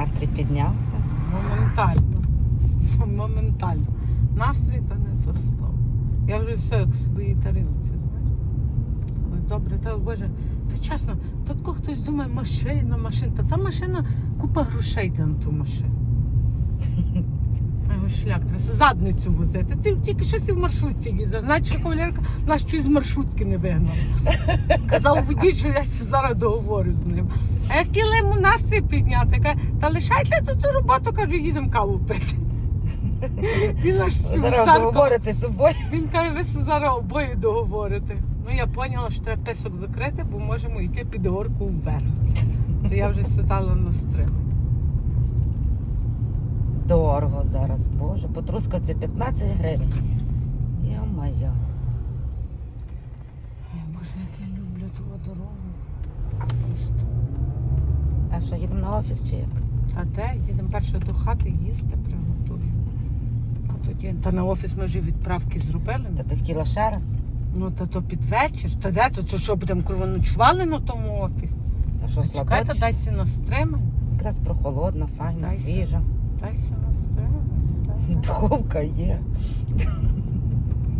Настрій піднявся. Моментально. Моментально. Настрій то не то слово. Я вже все як в своїй тарілці, знаєш. Ой, добре, та боже, та чесно, то тако хтось думає, машина, машина, та та машина купа грошей йде на ту машину. Шлях, треба задницю возити. Ти тільки щось і в маршрутці їздив. Значить, що кавалерка нас щось з маршрутки не вигнала. Казав водій, що я зараз договорю з ним. А я хотіла йому настрій підняти. Каже, та лишайте тут цю роботу, кажу, їдемо каву пити. Він аж Зараз з собою. він каже, ви зараз обоє договорите. Ну я поняла, що треба писок закрити, бо можемо йти під горку вверх. Це я вже сідала на стрим. Дорого зараз, боже. Потруска це 15 гривень. Йо-моє. Ой, Боже, як я люблю ту дорогу. А що, їдемо на офіс чи як? А де? Їдемо перше до хати їсти приготую. А тоді та на офіс ми вже відправки зробили. Та ти хотіла ще раз? Ну та то під вечір. Та де то, то що будемо кровоночували на тому офісі? Та що, Та чекайте, слабоч? дайся на стримай. Якраз прохолодно, файно, Дайся. свіжо. Дайся на стримай. Духовка є.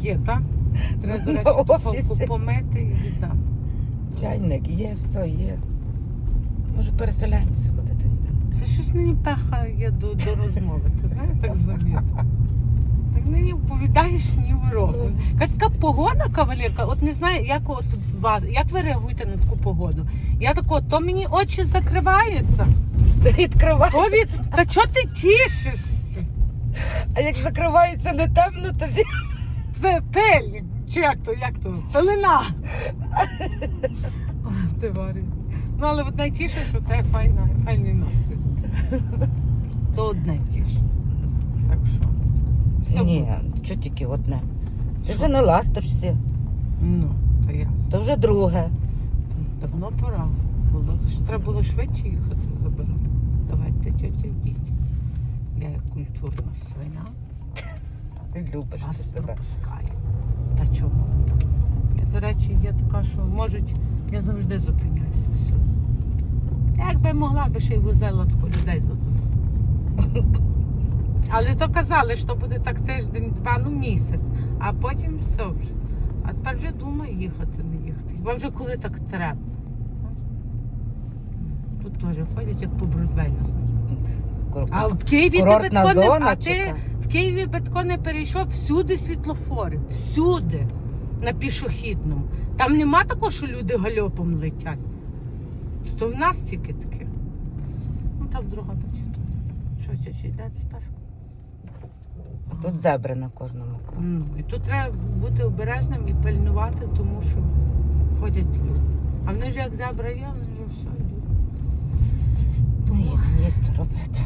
Є, так? Треба, до речі, духовку офісі. помити і віддати. Чайник є, все є. Може переселяємося ходити ніде. Це щось мені пехає до, до розмови, ти знаєш, так замітно. Так нині вповідаєш, ні в року. Якась така погода, кавалерка, от не знаю, як от вас, як ви реагуєте на таку погоду? Я тако, то мені очі закриваються. То від... Та чого ти тішишся? а як закривається не темно, тобі Пе- Пель, чи як то, як то? Пелена. Ти варі. Ну, але от найтіше, що те файна, файний настрій. То одне тіше. Так що. Все Ні, що тільки одне. Ти Що? вже не ластишся, Ну, то ясно. то вже друге. Давно пора було. Ще треба було швидше їхати забирати. Давайте, тетя, йдіть. Я як культурна свиня. Ти любиш ти Вас себе. пропускаю. Та чого? Я, до речі, є така, що можуть, я завжди зупиняюся всюди. Якби могла би ще й возила таку людей за дуже. Але то казали, що буде так тиждень, два, ну місяць, а потім все вже. А тепер вже думаю їхати, не їхати. Хіба вже коли так треба. Тут теж ходять, як по. Кур- А в Києві ти Курортна битко не зона а чи ти та? в Києві битко не перейшов всюди світлофори, всюди на пішохідному. Там нема такого, що люди гальопом летять. То в нас тільки таке. Ну там друга бачить. Що чи йде спаску? Тут зебри на кожному кроку. Ну, і тут треба бути обережним і пильнувати, тому що ходять люди. А вони ж як зебра є, вони ж все йдуть. Ну, тому... Їм їсти робити.